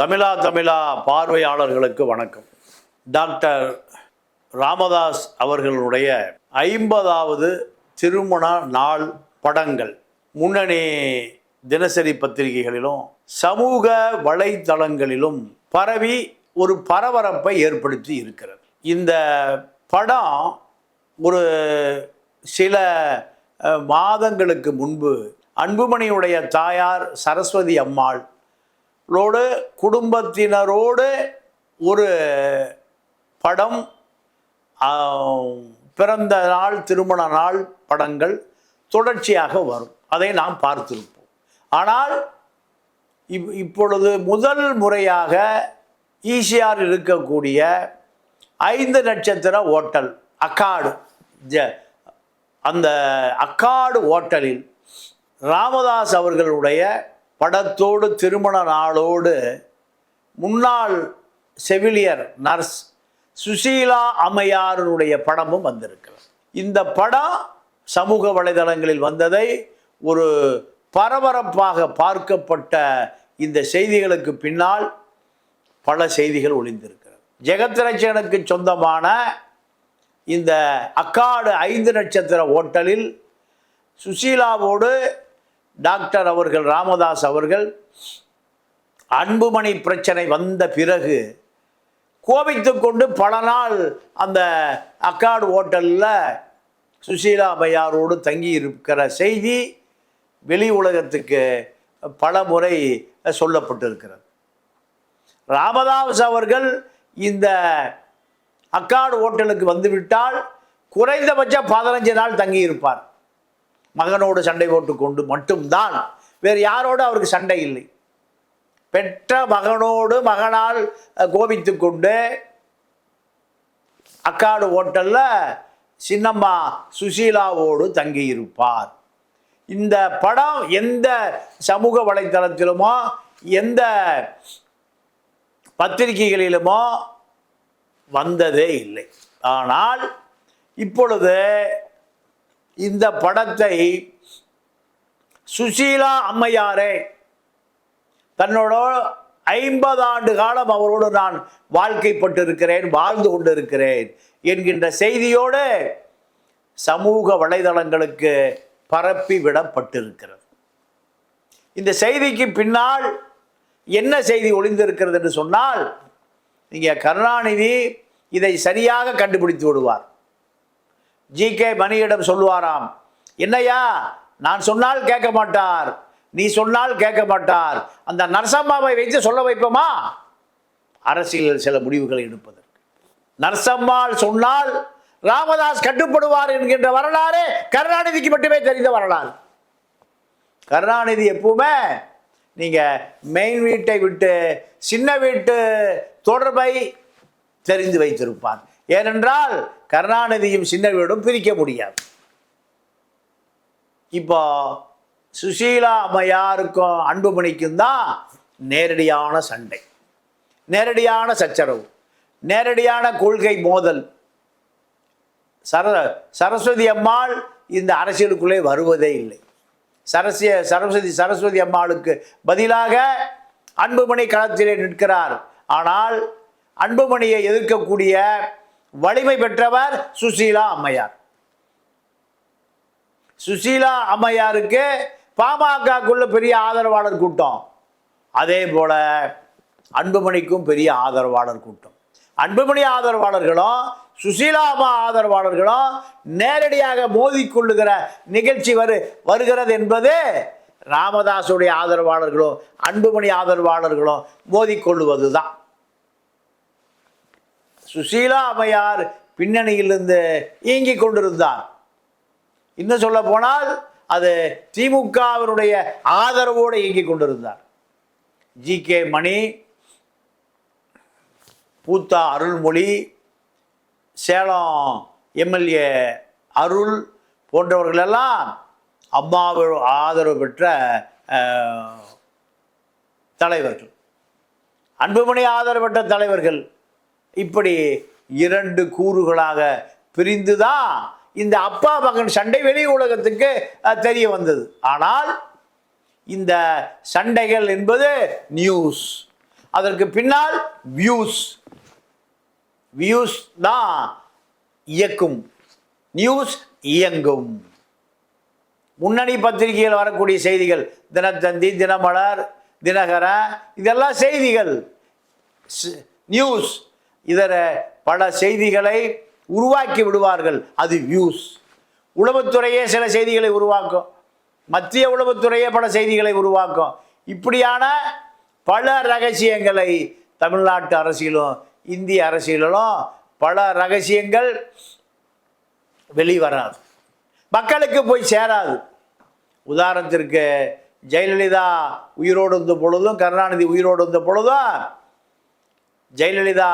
தமிழா தமிழா பார்வையாளர்களுக்கு வணக்கம். டாக்டர் ராமதாஸ் அவர்களுடைய ஐம்பதாவது திருமண நாள் படங்கள். முன்னணி தினசரி பத்திரிகைகளிலும் சமூக வலைத்தளங்களிலும் பரவி ஒரு பரபரப்பை ஏற்படுத்தி இருக்கிறது. இந்த படம் ஒரு சில மாதங்களுக்கு முன்பு அன்புமணியுடைய தாயார் சரஸ்வதி அம்மாள் லோடு குடும்பத்தினரோடு ஒரு படம் பிறந்த நாள் திருமண நாள் படங்கள் தொடர்ச்சியாக வரும். அதை நாம் பார்த்திருப்போம். ஆனால் இப் இப்பொழுது முதல் முறையாக ஈசிஆர் இருக்கக்கூடிய ஐந்து நட்சத்திர ஓட்டல் அக்காடு ஜ அந்த அக்காடு ஓட்டலில் ராமதாஸ் அவர்களுடைய படத்தோடு திருமண நாளோடு முன்னாள் செவிலியர் நர்ஸ் சுசீலா அம்மையாருடைய படமும் வந்திருக்கிறது. இந்த படம் சமூக வலைதளங்களில் வந்ததை ஒரு பரபரப்பாக பார்க்கப்பட்ட இந்த செய்திகளுக்கு பின்னால் பல செய்திகள் ஒளிந்திருக்கிறது. ஜெகத்ரட்சகனுக்கு சொந்தமான இந்த அக்காடு ஐந்து நட்சத்திர ஓட்டலில் சுசீலாவோடு டாக்டர் அவர்கள் ராமதாஸ் அவர்கள் அன்புமணி பிரச்சனை வந்த பிறகு கோபித்து கொண்டு பல நாள் அந்த அக்காடு ஓட்டலில் சுசீலா அம்மையாரோடு தங்கி இருக்கிற செய்தி வெளி உலகத்துக்கு பல முறை சொல்லப்பட்டிருக்கிறது. ராமதாஸ் அவர்கள் இந்த அக்காடு ஹோட்டலுக்கு வந்துவிட்டால் குறைந்தபட்சம் பதினஞ்சு நாள் தங்கியிருப்பார். மகனோடு சண்டை போட்டுக்கொண்டு மட்டும்தான். வேறு யாரோடு அவருக்கு சண்டை இல்லை. பெற்ற மகனோடு மகனால் கோபித்து கொண்டு அக்காடு ஓட்டலில் சின்னம்மா சுசீலாவோடு தங்கியிருப்பார். இந்த படம் எந்த சமூக வலைத்தளத்திலுமோ எந்த பத்திரிகைகளிலுமோ வந்ததே இல்லை. ஆனால் இப்பொழுது இந்த படத்தை சுசீலா அம்மையாரே தன்னோட ஐம்பது ஆண்டு காலம் அவரோடு நான் வாழ்க்கைப்பட்டிருக்கிறேன் வாழ்ந்து கொண்டிருக்கிறேன் என்கின்ற செய்தியோடு சமூக வலைதளங்களுக்கு பரப்பி விடப்பட்டிருக்கிறது. இந்த செய்திக்கு பின்னால் என்ன செய்தி ஒளிந்திருக்கிறது என்று சொன்னால் நீங்கள் கருணாநிதி இதை சரியாக கண்டுபிடித்து விடுவார். ஜி கே மணியிடம் சொல்லுவாராம் என்னையா நான் சொன்னால் கேட்க மாட்டார் நீ சொன்னால் கேட்க மாட்டார் அந்த நரசம்மாவை வைத்து சொல்ல வைப்போமா? அரசியலில் சில முடிவுகளை எடுப்பதற்கு. நரசம்மாள் சொன்னால் ராமதாஸ் கட்டுப்படுவார் என்கின்ற வரலாறு கருணாநிதிக்கு மட்டுமே தெரிந்த வரலாறு. கருணாநிதி எப்பவுமே நீங்கள் மெயின் வீட்டை விட்டு சின்ன வீட்டு தொடர்பை தெரிந்து வைத்திருப்பார். ஏனென்றால் கருணாநிதியும் சின்னவியோடும் பிரிக்க முடியாது. இப்போ சுசீலா அம்மையாருக்கும் அன்புமணிக்கும் தான் நேரடியான சண்டை. நேரடியான சச்சரவு. நேரடியான கொள்கை மோதல். சர சரஸ்வதி அம்மாள் இந்த அரசியலுக்குள்ளே வருவதே இல்லை. சரஸ்ய சரஸ்வதி சரஸ்வதி அம்மாளுக்கு பதிலாக அன்புமணி களத்திலே நிற்கிறார். ஆனால் அன்புமணியை எதிர்க்கக்கூடிய வலிமை பெற்றவர் சுசீலா அம்மையார். சுசீலா அம்மையாருக்கு பாமகக்குள்ள பெரிய ஆதரவாளர் கூட்டம். அதே போல அன்புமணிக்கும் பெரிய ஆதரவாளர் கூட்டம். அன்புமணி ஆதரவாளர்களும் சுசீலா அம்மா ஆதரவாளர்களும் நேரடியாக மோதிக்கொள்ளுகிற நிகழ்ச்சி வரு வருகிறது என்பது ராமதாசுடைய ஆதரவாளர்களும் அன்புமணி ஆதரவாளர்களும் மோதிக்கொள்ளுவது தான் சுசீலா அம்மையார் பின்னணியிலிருந்து இயங்கிக் கொண்டிருந்தார். இன்னும் சொல்ல போனால் அது திமுகவினுடைய ஆதரவோடு இயங்கிக் கொண்டிருந்தார். ஜி. கே. மணி பூத்தா அருள்மொழி சேலம் எம்எல்ஏ அருள் போன்றவர்களெல்லாம் அம்மாவோட ஆதரவு பெற்ற தலைவர்கள். அன்புமணி ஆதரவு பெற்ற தலைவர்கள். இப்படி இரண்டு கூறுகளாக பிரிந்து தான் இந்த அப்பா மகன் சண்டை வெளி உலகத்துக்கு தெரிய வந்தது. ஆனால் இந்த சண்டைகள் என்பது நியூஸ் அதற்கு பின்னால் வியூஸ் வியூஸ் தான் இயக்கும். நியூஸ் இயங்கும். முன்னணி பத்திரிகையில் வரக்கூடிய செய்திகள் தினத்தந்தி தினமலர் தினகர இதெல்லாம் செய்திகள். நியூஸ் இதர பல செய்திகளை உருவாக்கி விடுவார்கள். அது வியூஸ் உளவுத்துறையே சில செய்திகளை உருவாக்கும். மத்திய உளவுத்துறையே பல செய்திகளை உருவாக்கும். இப்படியான பல ரகசியங்களை தமிழ்நாட்டு அரசியலும் இந்திய அரசியலிலும் பல ரகசியங்கள் வெளிவராது. மக்களுக்கு போய் சேராது. உதாரணத்திற்கு ஜெயலலிதா உயிரோடு இருந்த பொழுதும் கருணாநிதி உயிரோடு இருந்த பொழுதும் ஜெயலலிதா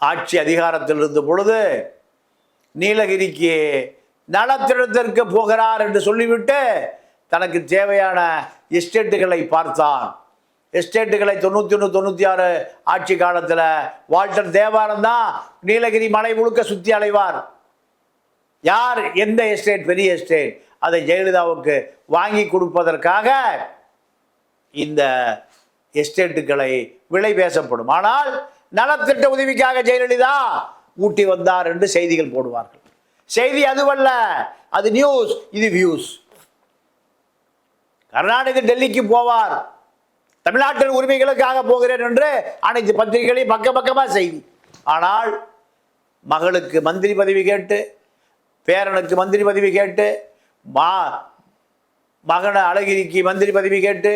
ஆட்சி அதிகாரத்தில் இருந்த பொழுது நீலகிரிக்கு நலத்திட்டத்திற்கு போகிறார் என்று சொல்லிவிட்டு தனக்கு தேவையான எஸ்டேட்டுகளை பார்த்தான். எஸ்டேட்டுகளை தொண்ணூற்றி ஒன்று தொண்ணூற்றி ஆறு ஆட்சி காலத்தில் வால்டர் தேவாரம் தான் நீலகிரி மலை முழுக்க சுற்றி அலைவார். யார்? எந்த எஸ்டேட்? பெரிய எஸ்டேட். அதை ஜெயலலிதாவுக்கு வாங்கி கொடுப்பதற்காக இந்த எஸ்டேட்டுகளை விலை பேசப்படும். ஆனால் நலத்திட்ட உதவிக்காக ஜெயலலிதா ஊட்டி வந்தார் என்று செய்திகள் போடுவார்கள். செய்தி அதுவல்ல அது நியூஸ் இது வியூஸ் கர்நாடக டெல்லிக்கு போவார். தமிழ்நாட்டின் உரிமைகளுக்காக போகிறேன் என்று அனைத்து பத்திரிகைகளையும் பக்க பக்கமாக செய்தி. ஆனால் மகளுக்கு மந்திரி பதவி கேட்டு பேரனுக்கு மந்திரி பதவி கேட்டு மா மகன அழகிரிக்கு மந்திரி பதவி கேட்டு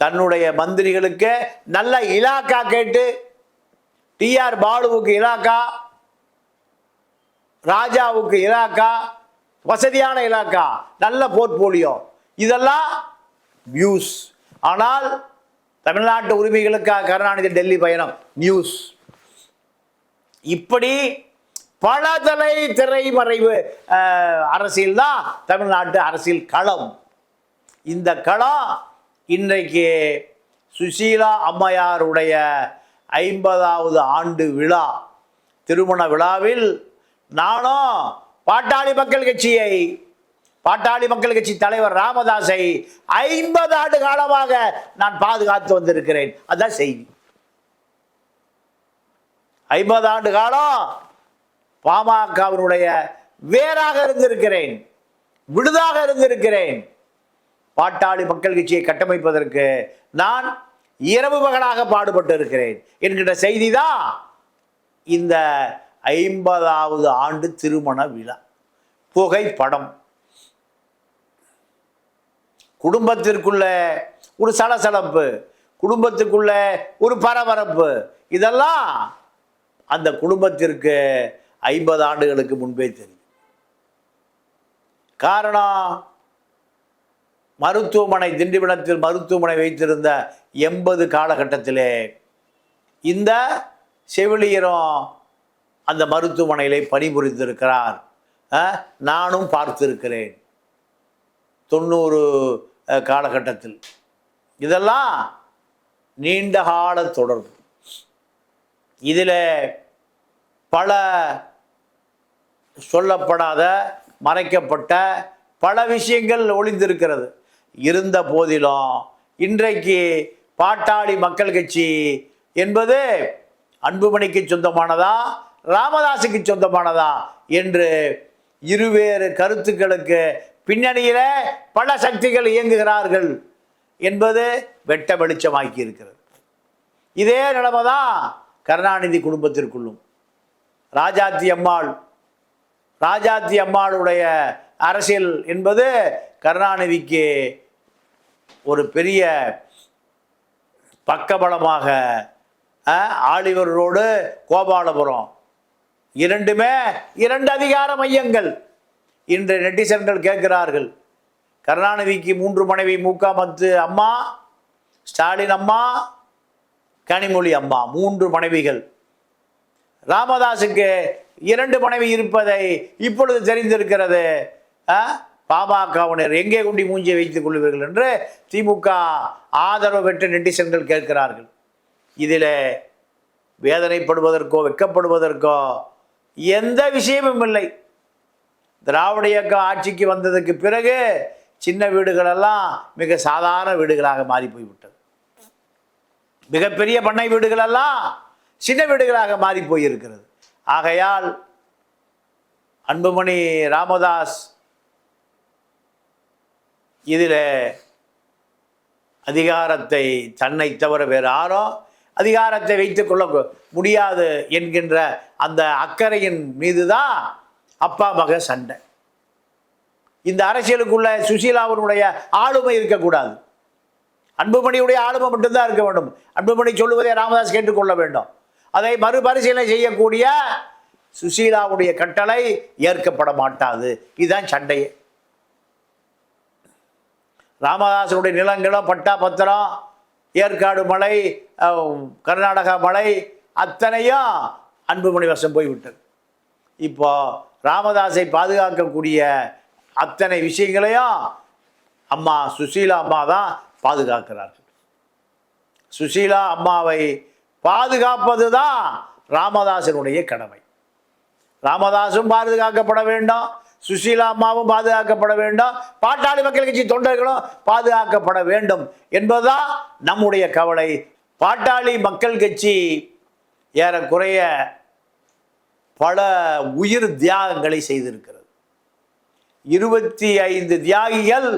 தன்னுடைய மந்திரிகளுக்கு நல்ல இலாக்கா கேட்டு டிஆர் பாலுவுக்கு இலாக்கா ராஜாவுக்கு இலாக்கா வசதியான இலாக்கா நல்ல போர்ட்போலியோ இதெல்லாம் நியூஸ் ஆனால் தமிழ்நாட்டு உரிமைகளுக்காக கருணாநிதி டெல்லி பயணம் நியூஸ் இப்படி பல தலை திரைமறைவு அரசியல் தான் தமிழ்நாட்டு அரசியல் களம். இந்த களம் இன்றைக்கு சுசீலா அம்மையாருடைய ஐம்பதாவது ஆண்டு விழா. திருமண விழாவில் நானும் பாட்டாளி மக்கள் கட்சியை பாட்டாளி மக்கள் கட்சி தலைவர் ராமதாஸை ஐம்பது ஆண்டு காலமாக நான் பாதுகாத்து வந்திருக்கிறேன். அதான் செய்தி. ஐம்பது ஆண்டு காலம் பாமகவினுடைய வேறாக இருந்திருக்கிறேன் விடுதாக இருந்திருக்கிறேன். பாட்டாளி மக்கள் கட்சியை கட்டமைப்பதற்கு நான் இரவு பகலாக பாடுபட்டு இருக்கிறேன் என்கின்ற செய்தி தான் இந்த ஐம்பதாவது ஆண்டு திருமண விழா. புகைப்படம். குடும்பத்திற்குள்ள ஒரு சலசலப்பு குடும்பத்துக்குள்ள ஒரு பரபரப்பு இதெல்லாம் அந்த குடும்பத்திற்கு ஐம்பது ஆண்டுகளுக்கு முன்பே தெரியும். காரணம் மருத்துவமனை திண்டிவனத்தில் மருத்துவமனை வைத்திருந்த எண்பது காலகட்டத்திலே இந்த செவிலியரும் அந்த மருத்துவமனையிலே பணிபுரிந்திருக்கிறார். நானும் பார்த்திருக்கிறேன். தொண்ணூறு காலகட்டத்தில். இதெல்லாம் நீண்ட கால தொடர்பு. இதில் பல சொல்லப்படாத மறைக்கப்பட்ட பல விஷயங்கள் ஒளிந்திருக்கிறது. இருந்த போதிலும் இன்றைக்கு பாட்டாளி மக்கள் கட்சி என்பது அன்புமணிக்கு சொந்தமானதா ராமதாஸுக்கு சொந்தமானதா என்று இருவேறு கருத்துக்களுக்கு பின்னணியில பல சக்திகள் இயங்குகிறார்கள் என்பது வெட்ட வெளிச்சமாக்கி இருக்கிறது. இதே நிலைமை தான் கருணாநிதி குடும்பத்திற்குள்ளும். ராஜாத்தி அம்மாள் ராஜாத்தி அம்மாளுடைய அரசியல் என்பது கருணாநிதிக்கு ஒரு பெரிய பக்கபலமாக அஹ், ஆலிவர் ரோடு கோபாலபுரம். இரண்டுமே இரண்டு அதிகார மையங்கள். இன்று நெட்டிசன்கள் கேட்கிறார்கள் கருணாநிதிக்கு மூன்று மனைவி மூக்கா மத்து அம்மா ஸ்டாலின் அம்மா கனிமொழி அம்மா மூன்று மனைவிகள். ராமதாஸுக்கு இரண்டு மனைவி இருப்பதை இப்பொழுது தெரிந்திருக்கிறது ஆ? பாமகவினர் எங்கே கொண்டு மூஞ்சியை வைத்துக் கொள்வீர்கள் என்று திமுக ஆதரவு பெற்ற நெட்டிசன்கள் கேட்கிறார்கள். இதில் வேதனைப்படுவதற்கோ வெட்கப்படுவதற்கோ எந்த விஷயமும் இல்லை. திராவிட இயக்கம் ஆட்சிக்கு வந்ததுக்கு பிறகு சின்ன வீடுகளெல்லாம் மிக சாதாரண வீடுகளாக மாறி போய்விட்டது மிகப்பெரிய பண்ணை வீடுகளெல்லாம் சின்ன வீடுகளாக மாறி போயிருக்கிறது ஆகையால் அன்புமணி ராமதாஸ் இதில் அதிகாரத்தை தன்னை தவிர வேறு யாரும் அதிகாரத்தை வைத்துக்கொள்ள முடியாது என்கின்ற அந்த அக்கறையின் மீது தான் அப்பா மக சண்டை. இந்த அரசியலுக்குள்ள சுசீலாவினுடைய ஆளுமை இருக்கக்கூடாது. அன்புமணியுடைய ஆளுமை மட்டும்தான் இருக்க வேண்டும். அன்புமணி சொல்லுவதை ராமதாஸ் கேட்டுக்கொள்ள வேண்டும். அதை மறுபரிசீலனை செய்யக்கூடிய சுசீலாவுடைய கட்டளை ஏற்கப்பட மாட்டாது. இதுதான் சண்டையே. ராமதாசனுடைய நிலங்களும் பட்டா பத்திரம் ஏற்காடு மலை கர்நாடகா மலை அத்தனையும் அன்புமணி வசம் போய்விட்டது. இப்போ ராமதாஸை பாதுகாக்கக்கூடிய அத்தனை விஷயங்களையும் அம்மா சுசீலா அம்மா தான் பாதுகாக்கிறார்கள். சுசீலா அம்மாவை பாதுகாப்பது தான் ராமதாசனுடைய கடமை. ராமதாசும் பாதுகாக்கப்பட வேண்டும் சுசீலா அம்மாவும் பாதுகாக்கப்பட வேண்டும். பாட்டாளி மக்கள் கட்சி தொண்டர்களும் பாதுகாக்கப்பட வேண்டும் என்பதுதான் நம்முடைய கவலை. பாட்டாளி மக்கள் கட்சி ஏறக்குறைய பல உயிர் தியாகங்களை செய்திருக்கிறது. இருபத்தி ஐந்து தியாகிகள்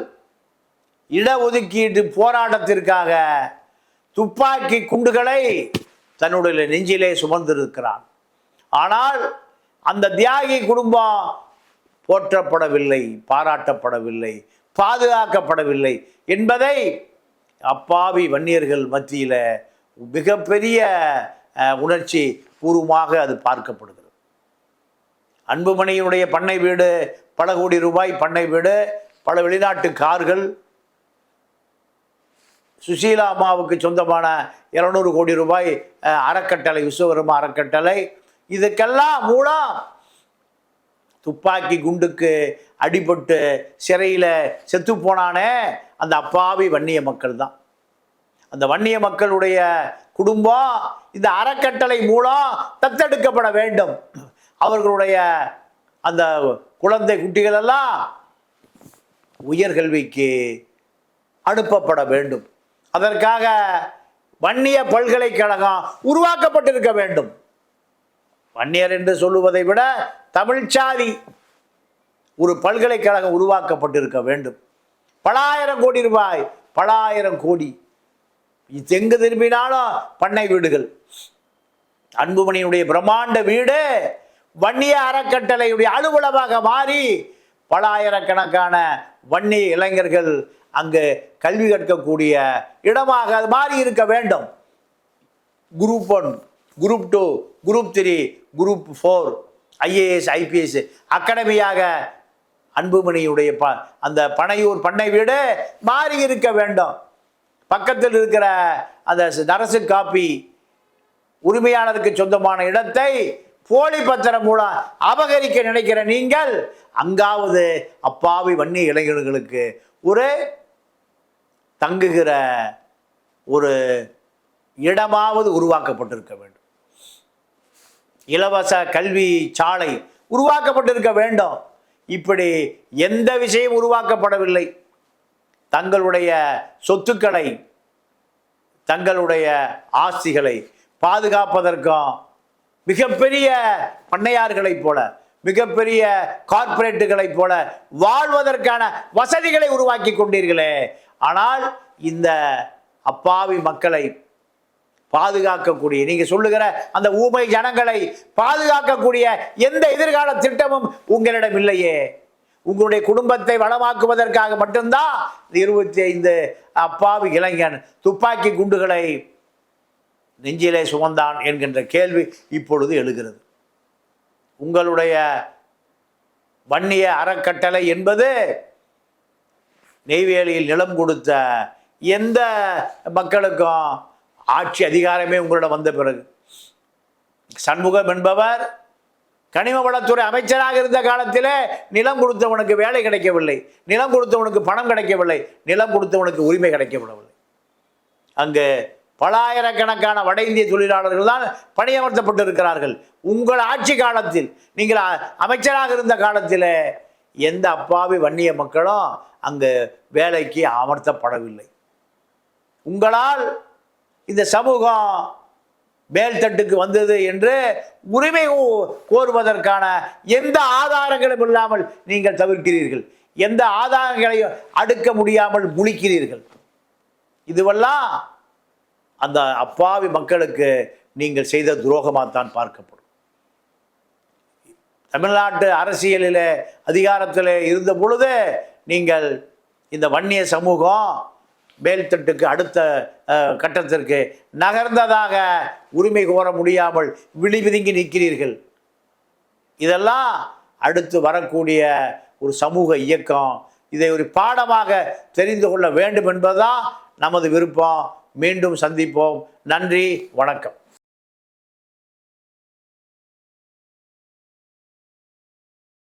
இடஒதுக்கீட்டு போராட்டத்திற்காக துப்பாக்கி குண்டுகளை தன்னுடைய நெஞ்சிலே சுமந்திருக்கிறான் ஆனால் அந்த தியாகி குடும்பம் போற்றப்படவில்லை பாராட்டப்படவில்லை பாதுகாக்கப்படவில்லை என்பதை அப்பாவி வன்னியர்கள் மத்தியில் மிகப்பெரிய உணர்ச்சி பூர்வமாக அது பார்க்கப்படுகிறது. அன்புமணியினுடைய பண்ணை வீடு பல கோடி ரூபாய் பண்ணை வீடு பல வெளிநாட்டு கார்கள். சுசீலா அம்மாவுக்கு சொந்தமான இருநூறு கோடி ரூபாய் அறக்கட்டளை விஸ்வகர்மா அறக்கட்டளை. இதுக்கெல்லாம் மூலம் துப்பாக்கி குண்டுக்கு அடிபட்டு சிறையில் செத்து போனானே அந்த அப்பாவி வன்னிய மக்கள் தான். அந்த வன்னிய மக்களுடைய குடும்பம் இந்த அறக்கட்டளை மூலம் தத்தெடுக்கப்பட வேண்டும். அவர்களுடைய அந்த குழந்தை குட்டிகளெல்லாம் உயர்கல்விக்கு அனுப்பப்பட வேண்டும். அதற்காக வன்னிய பல்கலைக்கழகம் உருவாக்கப்பட்டிருக்க வேண்டும். வன்னியர் என்று சொல்லுவதை விட தமிழ்ச்சாதி ஒரு பல்கலைக்கழகம் உருவாக்கப்பட்டிருக்க வேண்டும். பலாயிரம் கோடி ரூபாய் பலாயிரம் கோடி. எங்கு திரும்பினாலும் பண்ணை வீடுகள். அன்புமணியினுடைய பிரம்மாண்ட வீடு வன்னிய அறக்கட்டளையுடைய அலுவலமாக மாறி பலாயிரக்கணக்கான வன்னிய இளைஞர்கள் அங்கு கல்வி கற்கக்கூடிய இடமாக அது மாறி இருக்க வேண்டும். Group one. Group two group three group four IAS IPS அகாடமியாக அன்புமணியுடைய ப அந்த பனையூர் பண்ணை வீடு மாறி இருக்க வேண்டும். பக்கத்தில் இருக்கிற அந்த நரசு காப்பி உரிமையாளருக்கு சொந்தமான இடத்தை போலி பத்திரம் மூலம் அபகரிக்க நினைக்கிற நீங்கள் அங்காவது அப்பாவி வன்னி இளைஞர்களுக்கு ஒரு தங்குகிற ஒரு இடமாவது உருவாக்கப்பட்டிருக்க வேண்டும். இலவச கல்வி சாலை உருவாக்கப்பட்டிருக்க வேண்டும். இப்படி எந்த விஷயம் உருவாக்கப்படவில்லை. தங்களுடைய சொத்துக்களை தங்களுடைய ஆஸ்திகளை பாதுகாப்பதற்கும் மிகப்பெரிய பண்ணையார்களைப் போல மிகப்பெரிய கார்ப்பரேட்டுகளைப் போல வாழ்வதற்கான வசதிகளை உருவாக்கி கொண்டீர்களே. ஆனால் இந்த அப்பாவி மக்களை பாதுகாக்கக்கூடிய நீங்க சொல்லுகிற அந்த ஊமை ஜனங்களை பாதுகாக்கக்கூடிய எந்த எதிர்கால திட்டமும் உங்களிடம் இல்லையே. உங்களுடைய குடும்பத்தை வளமாக்குவதற்காக மட்டும்தான் இந்த இருபத்தி ஐந்து அப்பாவி இளைஞன் துப்பாக்கி குண்டுகளை நெஞ்சிலே சுமந்தான் என்கின்ற கேள்வி இப்பொழுது எழுகிறது. உங்களுடைய வன்னிய அறக்கட்டளை என்பது நெய்வேலியில் நிலம் கொடுத்த எந்த மக்களுக்கும் ஆட்சி அதிகாரமே உங்களிடம் வந்த பிறகு. சண்முகம் என்பவர் கனிம வளத்துறை அமைச்சராக இருந்த காலத்தில் நிலம் கொடுத்தவனுக்கு வேலை கிடைக்கவில்லை நிலம் கொடுத்தவனுக்கு பணம் கிடைக்கவில்லை நிலம் கொடுத்தவனுக்கு உரிமை கிடைக்கப்படவில்லை அங்கு பலாயிரக்கணக்கான வட இந்திய தொழிலாளர்கள் தான் பணியமர்த்தப்பட்டு இருக்கிறார்கள் உங்கள் ஆட்சி காலத்தில் நீங்கள் அமைச்சராக இருந்த காலத்தில் எந்த அப்பாவி வன்னிய மக்களும் அங்கு வேலைக்கு அமர்த்தப்படவில்லை உங்களால் இந்த சமூகம் மேல்தட்டுக்கு வந்தது என்று உரிமை கோருவதற்கான எந்த ஆதாரங்களும் இல்லாமல் நீங்கள் தவிர்க்கிறீர்கள். எந்த ஆதாரங்களையும் அடுக்க முடியாமல் முழிக்கிறீர்கள். இதுவெல்லாம் அந்த அப்பாவி மக்களுக்கு நீங்கள் செய்த துரோகமாகத்தான் பார்க்கப்படும். தமிழ்நாட்டு அரசியலில் அதிகாரத்தில் இருந்த பொழுது நீங்கள் இந்த வன்னிய சமூகம் மேல்தட்டுக்கு அடுத்த கட்டத்திற்கு நகர்ந்ததாக உரிமை கோர முடியாமல் விழிவிதுங்கி நிற்கிறீர்கள். இதெல்லாம் அடுத்து வரக்கூடிய ஒரு சமூக இயக்கம். இதை ஒரு பாடமாக தெரிந்து கொள்ள வேண்டும் என்பதுதான் நமது விருப்பம். மீண்டும் சந்திப்போம். நன்றி வணக்கம்.